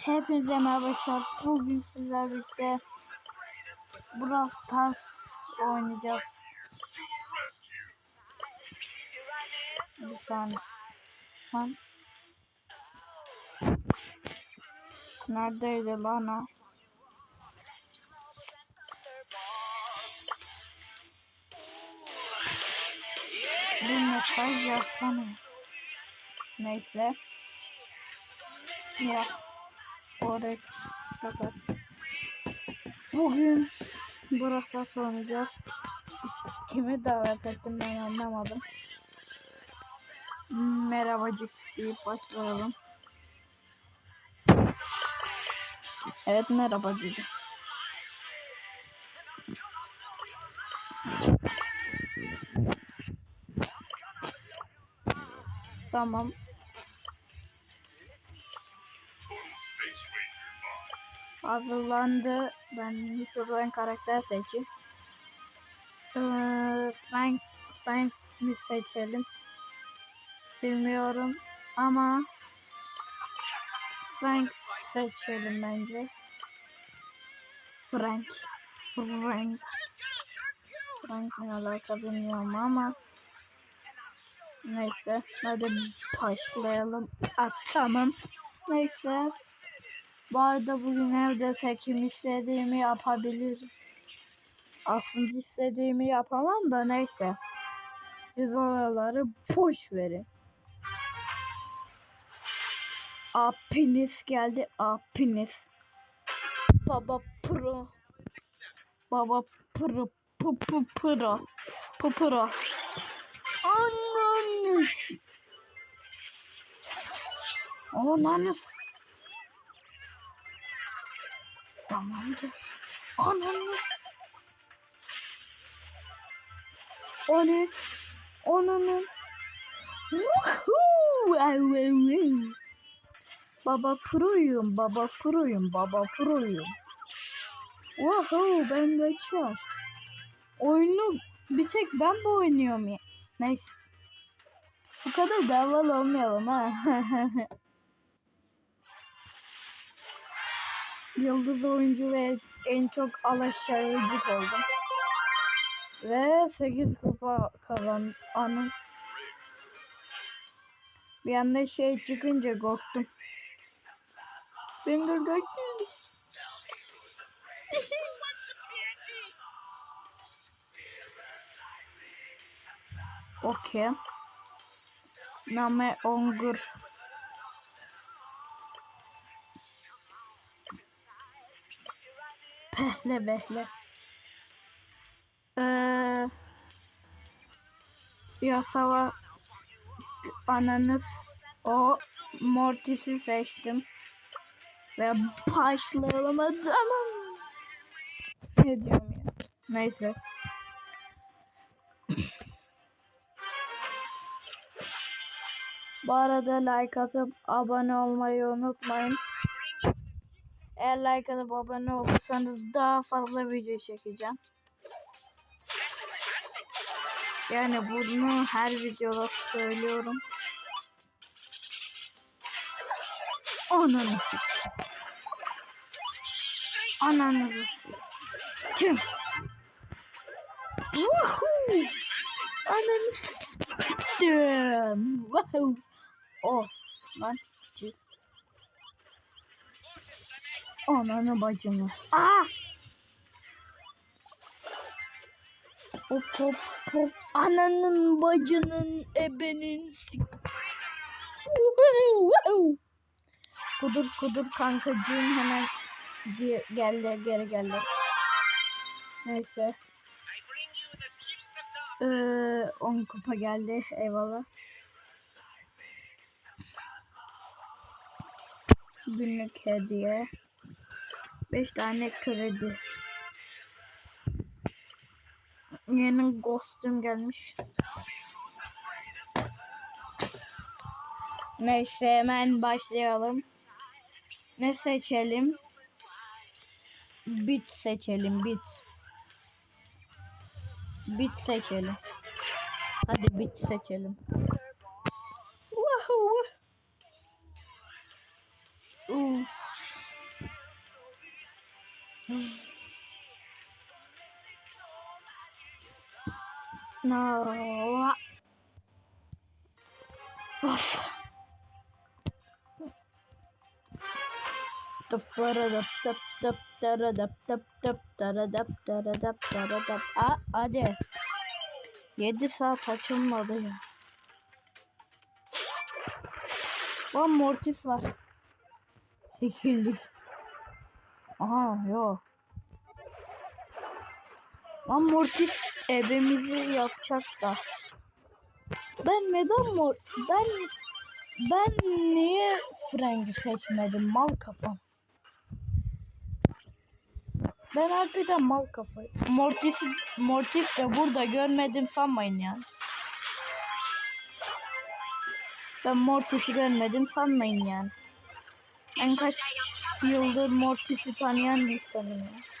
Hepinize merhaba arkadaşlar. Bugün sizlerle birlikte Brawl Stars oynayacağız. Bir saniye. Lan. Neredeydi lan o? Bir mesaj yazsana. Neyse. Ya. Oraya kapat. Bugün burası oynayacağız. Kimi davet ettim ben anlamadım. Merhabacık deyip başlayalım. Evet merhabacık. Tamam. Hazırlandı. Ben şuradan karakter seçeyim. Ee, Frank, Frank mi seçelim? Bilmiyorum ama Frank seçelim bence. Frank. Frank. Frank ne alaka bilmiyorum ama neyse hadi başlayalım. Ah, tamam. Neyse bu arada bugün evde tekim istediğimi yapabilirim. Aslında istediğimi yapamam da neyse. Siz oraları boş verin. Apiniz geldi. Apiniz. Baba pro. Baba pro. Pu pu pro. Pu pro. Ananız. Ananız. Tamamdır. Ananız. Onun. Woohoo! Au, au. Baba proyum, baba proyum, baba proyum. Woohoo ben kaçar. Oyunu bir tek ben mi oynuyorum ya? Neyse. Bu kadar daval olmayalım ha. Yıldız oyuncu ve en çok alaşağıcık oldum. Ve 8 kupa kazan anım. Bir anda şey çıkınca korktum. Ben de korktum. Okey. Name Ongur. Pehle behle. Ee, yasava ananız o Mortis'i seçtim. Ve başlayalım tamam. Ne diyorum ya? Neyse. Bu arada like atıp abone olmayı unutmayın. Eğer like atıp abone olursanız daha fazla video çekeceğim. Yani bunu her videoda söylüyorum. Ananı. Ananızı. Tüm. Woohoo. Ananı siktim. Wow. Oh. Lan. Ananı bacımı. Aa. Hop hop hop. Ananın bacının ebenin. Kudur kudur kankacığım hemen ge geldi geri geldi. Neyse. Ee, 10 kupa geldi eyvallah. Günlük hediye. 5 tane kredi. Yeni kostüm gelmiş. Neyse hemen başlayalım. Ne seçelim? Bit seçelim bit. Bit seçelim. Hadi bit seçelim. No. Of. Tıp taradap tıp tıp taradap tıp tıp taradap taradap taradap. Aa, hadi. 7 saat açılmadı ya. Lan Mortis var. Sekildik. Aha yok. Lan Mortis ebemizi yapacak da. Ben neden mor... Ben... Ben niye Frank'i seçmedim mal kafam. Ben harbiden mal kafayı. Mortis, Mortis de burada görmedim sanmayın ya. Ben Mortis'i görmedim sanmayın yani. Ben kaç yıldır Mortis'i tanıyan insanım ya.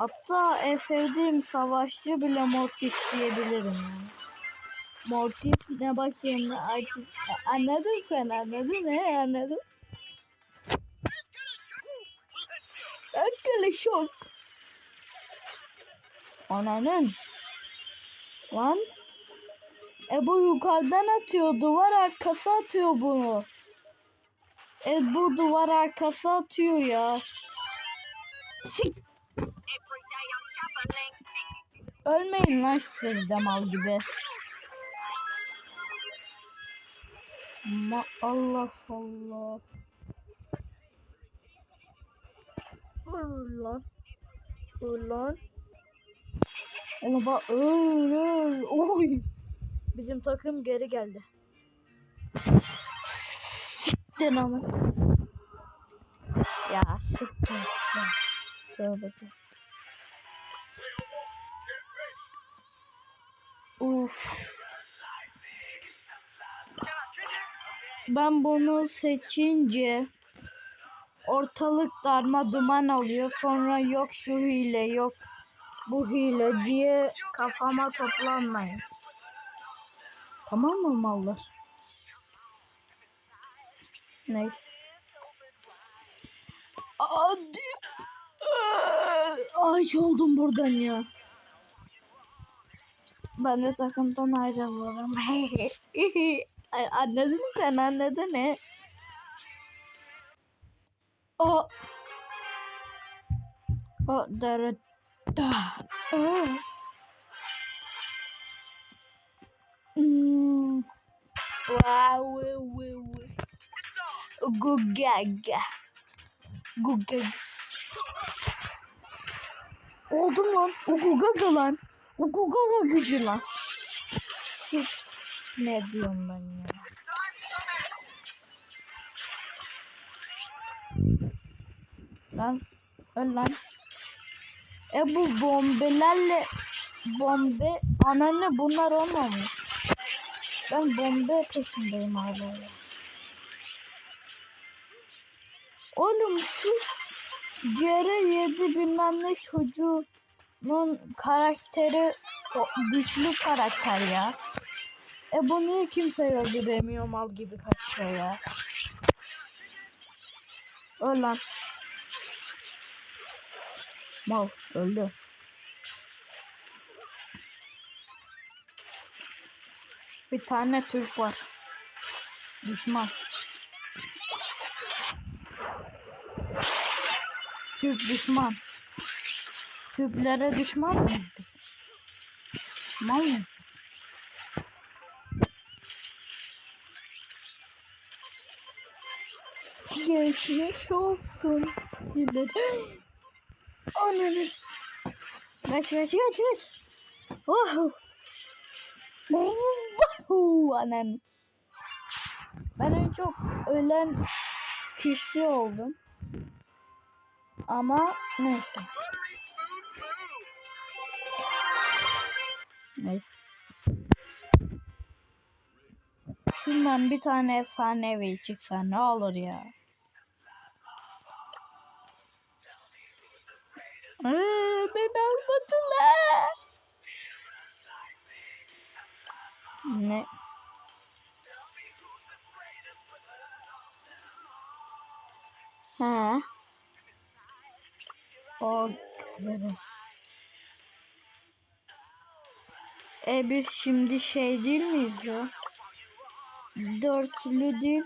Hatta en sevdiğim savaşçı bile Mortis diyebilirim yani. Mortis ne bakayım artık anladın sen anladın ne anladın? Ökkele şok. Ananın. Lan. E bu yukarıdan atıyor. Duvar arkası atıyor bunu. E bu duvar arkası atıyor ya. Sik. Ölmeyin lan siz de mal gibi. Ma Allah Allah. Öl lan. Öl lan. Bak öl öl. Oy. Bizim takım geri geldi. Siktir ama. Ya siktir. Ya. Tövbe Uf. Ben bunu seçince ortalık darma duman oluyor. Sonra yok şu hile yok bu hile diye kafama toplanmayın. Tamam mı mallar? Neyse. Hadi. Ay oldum buradan ya. Ben de takımdan ayrılıyorum. Ay, anladın sen anladın ne? O. O dara da. Aa. Hmm. Wow. Gugaga. Gugaga. Oldum lan. O Gugaga lan. O Gugaga gücü lan. Sik. Ne diyorum ben ya? Lan. Öl lan. E bu bombelerle bombe anneanne bunlar olmamış. Ben bombe peşindeyim hala. Oğlum şu CR7 bilmem ne çocuğunun karakteri o güçlü karakter ya. E bu niye kimse öldüremiyor mal gibi kaçıyor ya. Öl lan. Mal öldü. Bir tane Türk var. Düşman. Türk düşman. Türklere düşman mıyız biz? Mal mıyız biz? Geçmiş olsun dilerim. Ananız. Kaç kaç kaç kaç. Oh. Oh. Anan. Ben en çok ölen kişi oldum. Ama neyse. Neyse. Şundan bir tane efsanevi çıksa ne olur ya. Ee, beni almadılar. Ne? Ha? O verin. E biz şimdi şey değil miyiz ya? Dörtlü değil.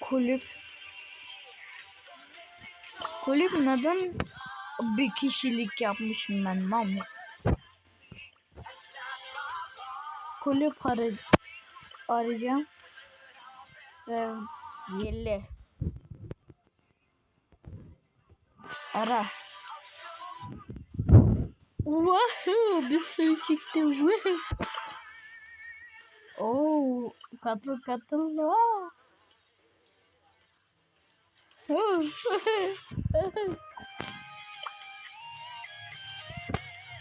Kulüp. Kulüp neden bir kişilik yapmışım ben mam? Kulüp ara arayacağım. Sevgili. Ara. Woohoo! Bir sürü çıktı. Woohoo! Oo, katıl katıl.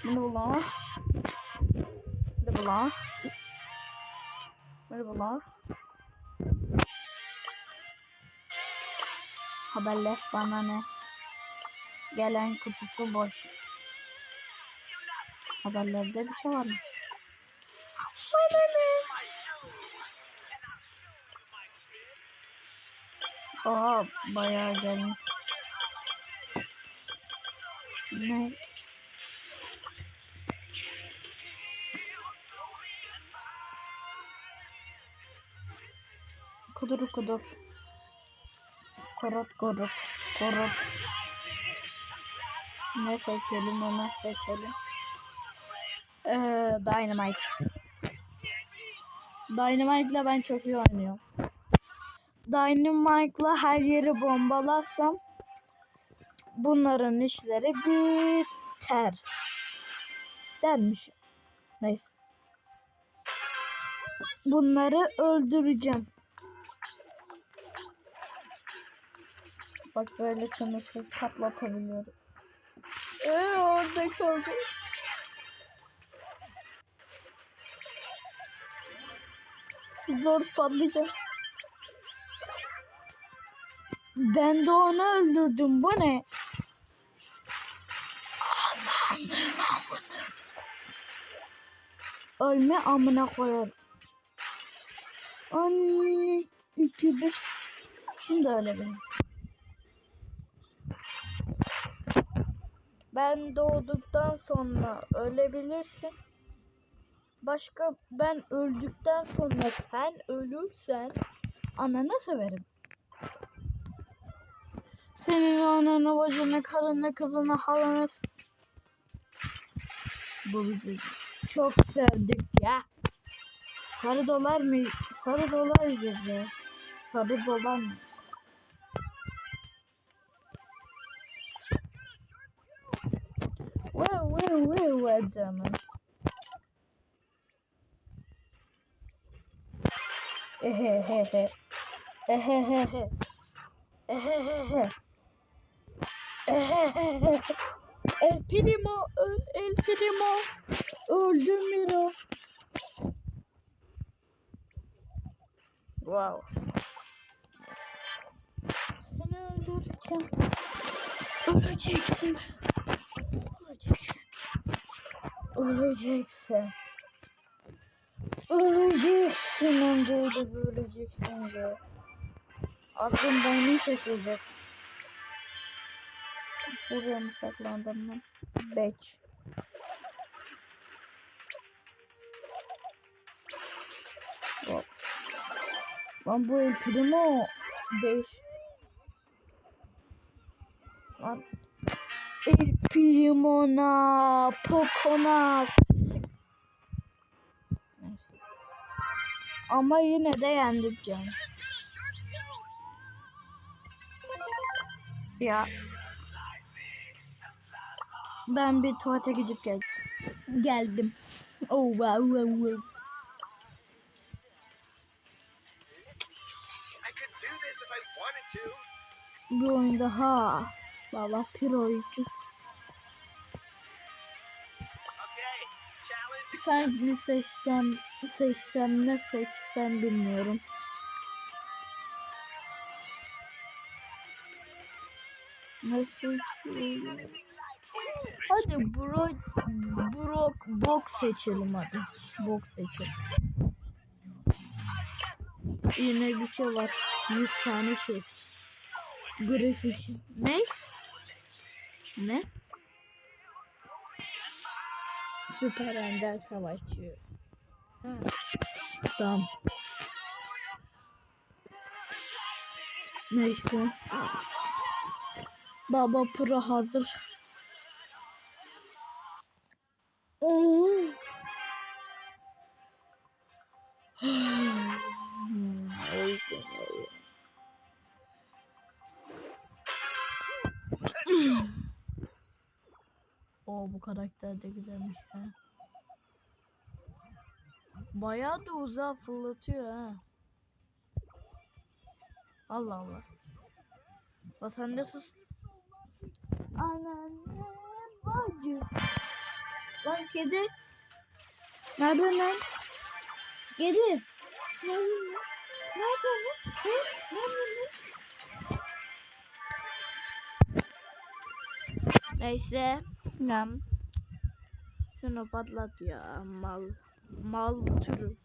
Merhabalar. Merhabalar. Merhabalar. Haberler bana ne? Gelen kutusu boş. Haberlerde bir şey. Bana ne? Oha bayağı gelmiş. Ne? Kudur kudur. Korot korot. Korot. Ne seçelim onu seçelim. Ee, Dynamite. Dynamite'la ben çok iyi oynuyorum. Dynamite'la her yeri bombalarsam bunların işleri biter. Dermiş. Neyse. Bunları öldüreceğim. Bak böyle sınırsız patlatabiliyorum. Ee, orada kaldı. Zor patlayacak. Ben de onu öldürdüm. Bu ne? Ölme amına koyar. Anne. iki bir. Şimdi ölebiliriz. Ben doğduktan sonra ölebilirsin. Başka ben öldükten sonra sen ölürsen ananı severim. Senin ananı, bacını, karını, kızını, halanı s- bu videoyu çok sevdik ya. Sarı dolar mı? Sarı dolar gibi. Sarı dolar mı? Canım. Ehehehe. Ehehehe. Ehehehe. Ehehehe. El Primo, El Primo. Öldü Miro. Wow. Seni öldüreceğim. Öleceksin. Öleceksin. Öleceksin. Öleceksin önce öyle bir öleceksin diye. Aklım beynim şaşıracak. Buraya mı saklandım ben? Beç. Hop. Lan bu El Primo değiş. Lan El Primo'na Pokona. Ama yine de yendik yani. Ya. Ben bir tuvalete gidip gel geldim. Oh wow wow wow. I could do this if I wanted to. Bir oyun daha. Valla pir oyuncu. Ne seçsem, seçsem ne seçsem bilmiyorum. Seçiyorum? Hadi bro, bro, bok seçelim hadi. Bok seçelim. Yine bir şey var. 100 tane şey. Grafik. Ne? Ne? Süper Ender Savaşçı. Ha. Tamam. Neyse. Baba Pro hazır. Karakter de güzelmiş ha. Bayağı da uzağa fırlatıyor ha. Allah Allah. Bak sen de sus. Anneanne bacı. Lan kedi. Nerede lan? Kedi. Nerede lan? Nerede lan? Nerede lan? Neyse. Nam. Şunu patlat ya mal. Mal türü.